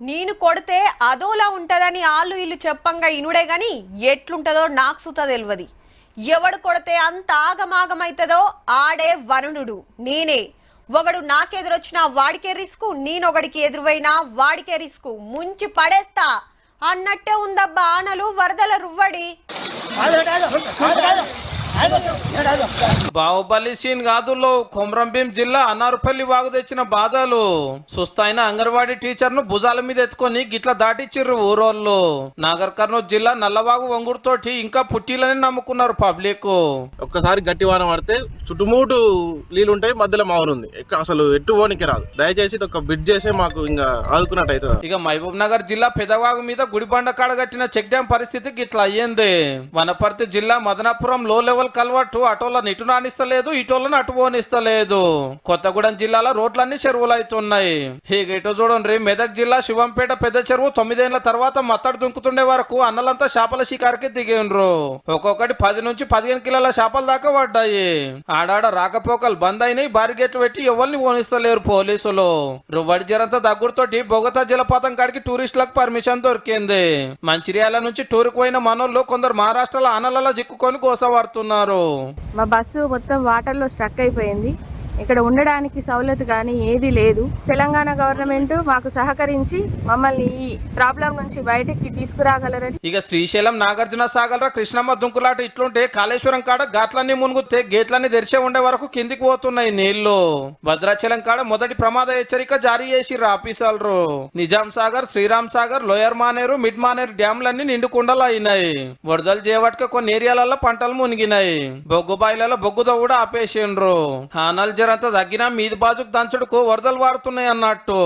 నేను కొడితే అదోలా ఉంటదని ఆళ్ళు ఇల్లు చెప్పంగా ఇనుడే గాని ఎట్లుంటదో నాకు సుత తెలియదు ఎవడు కొడితే అంత ఆగమాగమైతుందో ఆడే వరుణుడు నేనే. ఒకడు నాకెదురొచ్చినా వాడికే రిస్కు నేనొకడికి ఎదురువైనా వాడికే రిస్కు. ముంచి పడేస్తా. అన్నట్టే ఉందబ్బా ఆనలు వరదల రువ్వడి. బాహుబలి సీన్ కాదులో కొమరంభీం జిల్లా అన్నారుపల్లి వాగు తెచ్చిన బాధలు. సుస్తైన అంగన్వాడీ టీచర్ను భుజాల మీద ఎత్తుకొని గిట్ల దాటిచ్చిర్రు ఊరోళ్ళు. నాగర్ కర్నూలు జిల్లా నల్లవాగు వంగుడుతోటి ఇంకా పుట్టీలని నమ్ముకున్నారు పబ్లిక్. ఒక్కసారి గట్టి వాన పడితే నీళ్ళు ఉంటాయి మధ్యలో ఎక్క- అసలు ఎటు పోనీకి రాదు. దయచేసి ఒక బిడ్ చేసే మాకు ఇంకా ఆదుకున్నట్టు అవుతుంది. ఇక మహబూబ్ నగర్ జిల్లా పెదవాగు మీద గుడిబండ కాడ కట్టిన చెక్ డ్యాం పరిస్థితి గిట్ల అయ్యింది. వనపర్తి జిల్లా మదనాపురం లో లెవెల్ కల్వర్టు అటోళ్ళని ఇటు నానిస్తలేదు ఇటోళ్ళని అటు పోనిస్తలేదు. కొత్తగూడెం జిల్లాలో రోడ్లన్నీ చెరువులు అవుతున్నాయి ఇక ఇటు చూడండి మెదక్ జిల్లా శివంపేట పెద్ద చెరువు తొమ్మిదేళ్ళ తర్వాత మత్తడి దుంకుతుండే వరకు అన్నలంతా చేపల షికారికి దిగిండ్రు. ఒక్కొక్కటి పది నుంచి పదిహేను కిలోల చేపల దాకా పడ్డాయి. ఆడాడ రాకపోకలు బంద్ అయినాయి బారిగేట్లు పెట్టి ఎవరిని పోనిస్తలేరు పోలీసులు. రువ్వడి జరంత దగ్గుడుతోటి బొగతా జలపాతం కాడికి టూరిస్టులకు పర్మిషన్ దొరికింది. మంచిర్యాల నుంచి టూర్కి పోయిన మనోళ్ళు కొందరు మహారాష్ట్రలో అనలలో చిక్కుకొని ఉన్నారు మా బస్సు మొత్తం వాటర్లో స్ట్రక్ అయిపోయింది. ఇక్కడ ఉండడానికి సౌలత్ కానీ ఏది లేదు. తెలంగాణ గవర్నమెంట్ మాకు సహకరించి మమ్మల్ని ఈ ప్రాబ్లం నుంచి బయటికి తీసుకురాగలరని ఇక శ్రీశైలం నాగార్జున సాగర్ కృష్ణమ్మ దుంకులాట ఇట్లుంటే కాళేశ్వరం కాడ ఘాట్లన్నీ మునుగుతే గేట్లన్నీ తెరిచే ఉండే వరకు కిందికి పోతున్నాయి నీళ్ళు. భద్రాచలం కాడ మొదటి ప్రమాద హెచ్చరిక జారీ చేసి ఆఫీసర్లు. నిజాం సాగర్ శ్రీరామ్ సాగర్ లోయర్ మానేరు మిడ్ మానేరు డ్యాంలన్నీ నిండుకుండలు అయినాయి వరదలు చేపట్టుక కొన్ని ఏరియాలలో పంటలు మునిగినాయి. బొగ్గు బాయిలలో బొగ్గుతో కూడా ఆపేసిండ్రు. హానాలు జరంతా తగ్గినా మీది బాజుకు దంచుడుకు వరదలు వారుతున్నాయి అన్నట్టు.